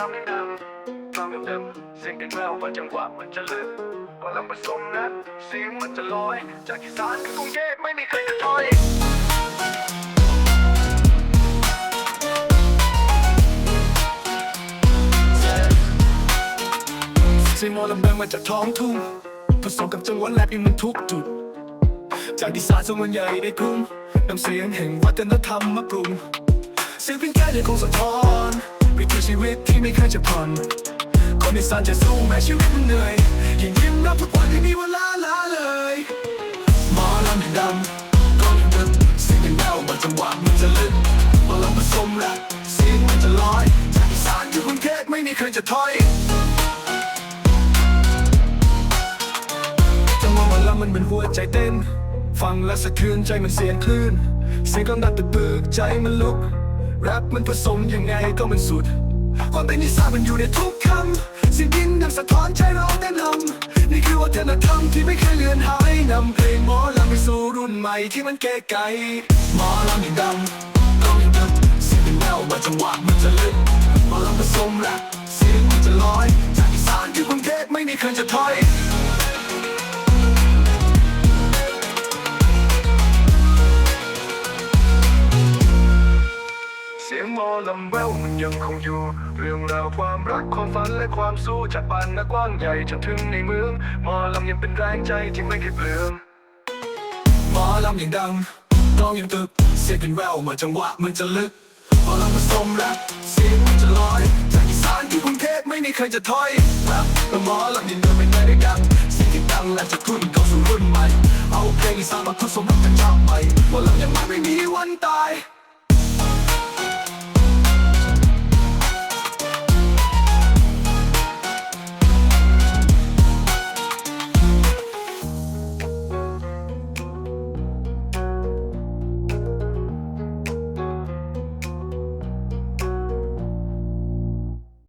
ลำยังดังฟังเดิมๆเสียงกันแววว่าจังหวะมันจะลึกพอลำผสมนะเสียงมันจะลอย จากอีสานถึงกรุงเทพไม่มีใครจะถอยเสียงมอลำดังมาจากท้องทุ่งผสมกับจังหวะแรปอีกมันทุกจุดจากดีสานส่วนใหญ่ได้กรุงนำเสียงแห่งวัฒนธรรมมาปรุงเสียงเพียงแค่ยังคงสะท้อน วิตที่ไม่เคยจะผ่อนคนอีสานจะสู้แม้ชีวิตมันเหนื่อยยิ่งยิ้มรับทุกวันที่มีเวลาละเลยหมอลำให้ดังก้อนดึกเสียงยังแววบนจังหวะมันจะลึกมอลำผสมแรปเสียงมันจะลอยจากอีสานถึงกรุงเทพไม่มีใครจะถอยจังหวะหมอลำมันเป็นหัวใจเต้น ฟังและสะเคืนใจมันเสียงคลื่นเสียงกำดังตึกปึกใจมันลุกแรปมันผสมยังไงก็มันสุด ความเป็นนิสานมันอยู่ในทุกคำสิ่งดินดังสะท้อนใจเราแนะนำนี่คือวัฒนธรรมที่ไม่เคยเลือนหายนำเพลงหมอลำไปสู่รุ่นใหม่ที่มันเก๋ไก๋หมอลำยังดังต้องยังดังเสียงเป็นแววมาจังหวะมันจะลึกหมอลำผสมแรปเสียงมันจะลอยจากอีสานถึงกรุงเทพไม่มีใครจะถอย อลำแววมันยังคงอยู่ เรื่องราวความรักความฝันและความสู้จากบ้านนักกว้างใหญ่จนถึงในเมืองหมอลำยังเป็นแรงใจที่ไม่เคยเปลืองหมอลำยังดังร้องยังตึกเสียงเป็นแววมาจังหวะมันจะลึกหมอลำผสมแรปเสียงมันจะลอยจากอีสานที่กรุงเทพไม่มีใครจะถอยแรปและหมอลำยังเดินไปไหนได้ดังเสียงที่ดังและจะทุ่นเข้าสู่รุ่นใหม่เอาเพลงอีสานมาผสมกับจังหวะใหม่หมอลำ